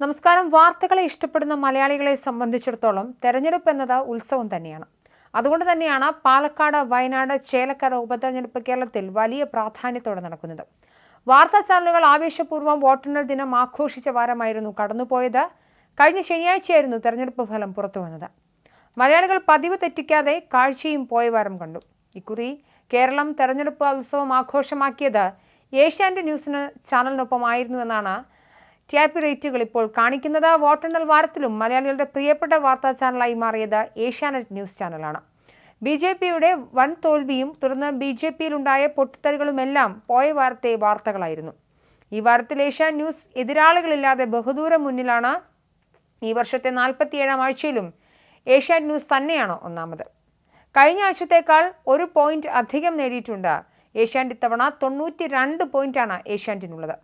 നമസ്കാരം. വാർത്തകളെ ഇഷ്ടപ്പെടുന്ന മലയാളികളെ സംബന്ധിച്ചിടത്തോളം തെരഞ്ഞെടുപ്പ് എന്നത് ഉത്സവം തന്നെയാണ്. അതുകൊണ്ട് തന്നെയാണ് പാലക്കാട് വയനാട് ചേലക്കര ഉപതെരഞ്ഞെടുപ്പ് കേരളത്തിൽ വലിയ പ്രാധാന്യത്തോടെ നടക്കുന്നത്. വാർത്താ ചാനലുകൾ ആവേശപൂർവം വോട്ടെണ്ണൽ ദിനം ആഘോഷിച്ച വാരമായിരുന്നു കടന്നുപോയത്. കഴിഞ്ഞ ശനിയാഴ്ചയായിരുന്നു തെരഞ്ഞെടുപ്പ് ഫലം പുറത്തുവന്നത് മലയാളികൾ പതിവ് തെറ്റിക്കാതെ കാഴ്ചയും പോയ വാരം കണ്ടു. ഇക്കുറി കേരളം തെരഞ്ഞെടുപ്പ് ഉത്സവം ആഘോഷമാക്കിയത് ഏഷ്യാനെറ്റ് ന്യൂസിന് ചാനലിനൊപ്പമായിരുന്നുവെന്നാണ് ടി ആർ പി റേറ്റുകൾ ഇപ്പോൾ കാണിക്കുന്നത് വോട്ടെണ്ണൽ വാരത്തിലും മലയാളികളുടെ പ്രിയപ്പെട്ട വാർത്താ ചാനലായി മാറിയത് ഏഷ്യാനെറ്റ് ന്യൂസ് ചാനലാണ്. ബി ജെ പിയുടെ വൻ തോൽവിയും തുടർന്ന് ബി ജെ പിയിലുണ്ടായ പൊട്ടിത്തെറികളുമെല്ലാം പോയ വാരത്തെ വാർത്തകളായിരുന്നു. ഈ വാരത്തിൽ ഏഷ്യാൻ ന്യൂസ് എതിരാളികളില്ലാതെ ബഹുദൂരം മുന്നിലാണ്. ഈ വർഷത്തെ നാൽപ്പത്തിയേഴാം ആഴ്ചയിലും ഏഷ്യാൻ ന്യൂസ് തന്നെയാണ് ഒന്നാമത്. കഴിഞ്ഞ ആഴ്ചത്തേക്കാൾ ഒരു പോയിന്റ് അധികം നേടിയിട്ടുണ്ട്. ഏഷ്യാന്റെ ഇത്തവണ തൊണ്ണൂറ്റി രണ്ട് പോയിന്റാണ് ഏഷ്യാനെറ്റിനുള്ളത്.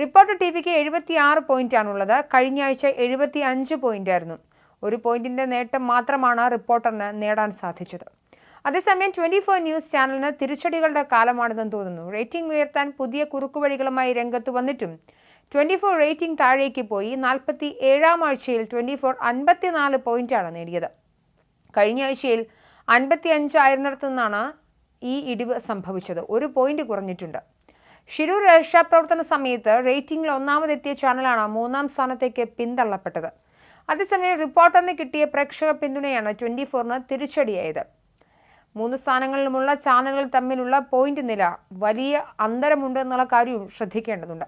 റിപ്പോർട്ടർ ടി വിക്ക് എഴുപത്തി ആറ് പോയിന്റാണുള്ളത്. കഴിഞ്ഞ ആഴ്ച എഴുപത്തി അഞ്ച് പോയിന്റായിരുന്നു. ഒരു പോയിന്റിന്റെ നേട്ടം മാത്രമാണ് റിപ്പോർട്ടറിന് നേടാൻ സാധിച്ചത്. അതേസമയം ട്വന്റി ഫോർ ന്യൂസ് ചാനലിന് തിരിച്ചടികളുടെ കാലമാണെന്ന് തോന്നുന്നു. റേറ്റിംഗ് ഉയർത്താൻ പുതിയ കുറുക്കുവഴികളുമായി രംഗത്ത് വന്നിട്ടും ട്വന്റി ഫോർ റേറ്റിംഗ് താഴേക്ക് പോയി. നാൽപ്പത്തി ഏഴാം ആഴ്ചയിൽ ട്വന്റി ഫോർ അൻപത്തിനാല് പോയിന്റാണ് നേടിയത്. കഴിഞ്ഞ ആഴ്ചയിൽ അൻപത്തി അഞ്ചായിരുന്നിടത്തു നിന്നാണ് ഈ ഇടിവ് സംഭവിച്ചത്. ഒരു പോയിന്റ് കുറഞ്ഞിട്ടുണ്ട്. ഷിരൂർ രക്ഷാപ്രവർത്തന സമയത്ത് റേറ്റിംഗിൽ ഒന്നാമതെത്തിയ ചാനലാണ് മൂന്നാം സ്ഥാനത്തേക്ക് പിന്തള്ളപ്പെട്ടത്. അതേസമയം റിപ്പോർട്ടറിന് കിട്ടിയ പ്രേക്ഷക പിന്തുണയാണ് ട്വന്റി ഫോറിന് തിരിച്ചടിയായത്. മൂന്ന് സ്ഥാനങ്ങളിലുമുള്ള ചാനലുകൾ തമ്മിലുള്ള പോയിന്റ് നില വലിയ അന്തരമുണ്ട് എന്നുള്ള കാര്യവും ശ്രദ്ധിക്കേണ്ടതുണ്ട്.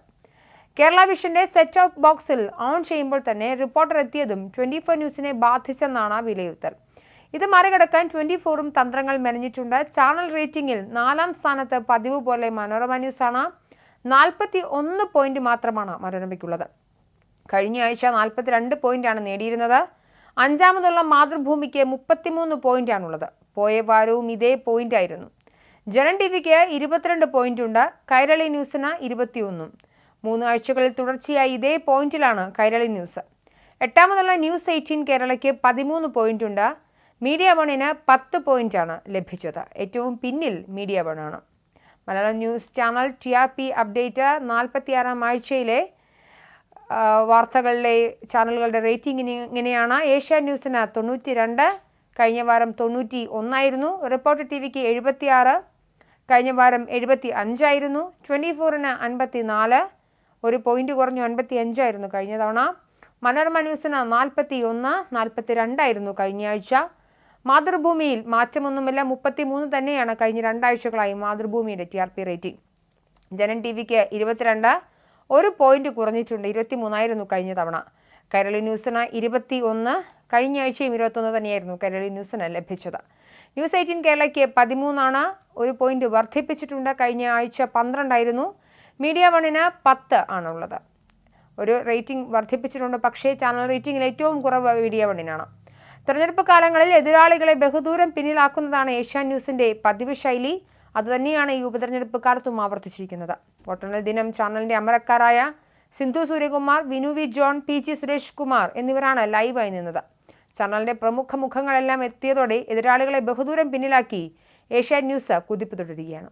കേരള വിഷന്റെ സെറ്റ് ഓഫ് ബോക്സിൽ ഓൺ ചെയ്യുമ്പോൾ തന്നെ റിപ്പോർട്ടർ എത്തിയതും ട്വന്റി ഫോർ ന്യൂസിനെ ബാധിച്ചെന്നാണ് വിലയിരുത്തൽ. ഇത് മറികടക്കാൻ ട്വന്റി ഫോറും തന്ത്രങ്ങൾ മെനഞ്ഞിട്ടുണ്ട്. ചാനൽ റേറ്റിംഗിൽ നാലാം സ്ഥാനത്ത് പതിവ് പോലെ മനോരമ ന്യൂസാണ്. നാൽപ്പത്തി ഒന്ന് പോയിന്റ് മാത്രമാണ് മനോരമയ്ക്കുള്ളത്. കഴിഞ്ഞ ആഴ്ച നാൽപ്പത്തിരണ്ട് പോയിന്റാണ് നേടിയിരുന്നത്. അഞ്ചാമതുള്ള മാതൃഭൂമിക്ക് മുപ്പത്തിമൂന്ന് പോയിന്റാണുള്ളത്. പോയ വാരവും ഇതേ പോയിന്റ് ആയിരുന്നു ജനൻ ടി വിക്ക് ഇരുപത്തിരണ്ട് പോയിന്റ് ഉണ്ട് കൈരളി ന്യൂസിന് ഇരുപത്തിയൊന്നും. മൂന്ന് ആഴ്ചകളിൽ തുടർച്ചയായി ഇതേ പോയിന്റിലാണ് കൈരളി ന്യൂസ്. എട്ടാമതുള്ള ന്യൂസ് എയ്റ്റീൻ കേരളയ്ക്ക് പതിമൂന്ന് പോയിന്റ് ഉണ്ട് മീഡിയ വണിന് പത്ത് പോയിന്റാണ് ലഭിച്ചത്. ഏറ്റവും പിന്നിൽ media വണാണ് Malayalam news channel T R P update നാൽപ്പത്തിയാറാം ആഴ്ചയിലെ വാർത്തകളിലെ ചാനലുകളുടെ റേറ്റിംഗ് ഇങ്ങനെയാണ്. ഏഷ്യ ന്യൂസിന് തൊണ്ണൂറ്റി രണ്ട് കഴിഞ്ഞ വാരം തൊണ്ണൂറ്റി ഒന്നായിരുന്നു റിപ്പോർട്ടർ ടി വിക്ക് എഴുപത്തിയാറ് കഴിഞ്ഞ വാരം എഴുപത്തി അഞ്ചായിരുന്നു ട്വന്റി ഫോറിന് അൻപത്തി നാല് ഒരു പോയിന്റ് കുറഞ്ഞു അൻപത്തി അഞ്ചായിരുന്നു കഴിഞ്ഞ തവണ. മനോരമ ന്യൂസിന് നാൽപ്പത്തി ഒന്ന് നാൽപ്പത്തി രണ്ടായിരുന്നു കഴിഞ്ഞ ആഴ്ച. മാതൃഭൂമിയിൽ മാറ്റമൊന്നുമില്ല. മുപ്പത്തി മൂന്ന് തന്നെയാണ് കഴിഞ്ഞ രണ്ടാഴ്ചകളായി മാതൃഭൂമിയുടെ T R P rating Janam T വിക്ക് ഇരുപത്തിരണ്ട് ഒരു പോയിന്റ് കുറഞ്ഞിട്ടുണ്ട്. ഇരുപത്തി മൂന്നായിരുന്നു കഴിഞ്ഞ തവണ. കൈരളി ന്യൂസിന് ഇരുപത്തി ഒന്ന് കഴിഞ്ഞ ആഴ്ചയും ഇരുപത്തൊന്ന് തന്നെയായിരുന്നു കൈരളി ന്യൂസിന് ലഭിച്ചത്. ന്യൂസ് എയ്റ്റീൻ കേരളയ്ക്ക് പതിമൂന്നാണ് ഒരു പോയിന്റ് വർദ്ധിപ്പിച്ചിട്ടുണ്ട്. കഴിഞ്ഞ ആഴ്ച പന്ത്രണ്ടായിരുന്നു. മീഡിയ വണ്ണിന് പത്ത് ആണുള്ളത്. ഒരു റേറ്റിംഗ് വർദ്ധിപ്പിച്ചിട്ടുണ്ട്. പക്ഷേ ചാനൽ റേറ്റിംഗിൽ ഏറ്റവും കുറവ് മീഡിയ വണ്ണിനാണ്. തെരഞ്ഞെടുപ്പ് കാലങ്ങളിൽ എതിരാളികളെ ബഹുദൂരം പിന്നിലാക്കുന്നതാണ് ഏഷ്യാൻ ന്യൂസിന്റെ പതിവ് ശൈലി. അതുതന്നെയാണ് ഈ ഉപതെരഞ്ഞെടുപ്പ് കാലത്തും ആവർത്തിച്ചിരിക്കുന്നത്. വോട്ടെണ്ണൽ ദിനം ചാനലിന്റെ അമരക്കാരായ Sindhu Suryakumar Vinu V John P G Suresh Kumar എന്നിവരാണ് ലൈവായി നിന്നത്. ചാനലിന്റെ പ്രമുഖ മുഖങ്ങളെല്ലാം എത്തിയതോടെ എതിരാളികളെ ബഹുദൂരം പിന്നിലാക്കി ഏഷ്യാൻ ന്യൂസ് കുതിപ്പ് തുടരുകയാണ്.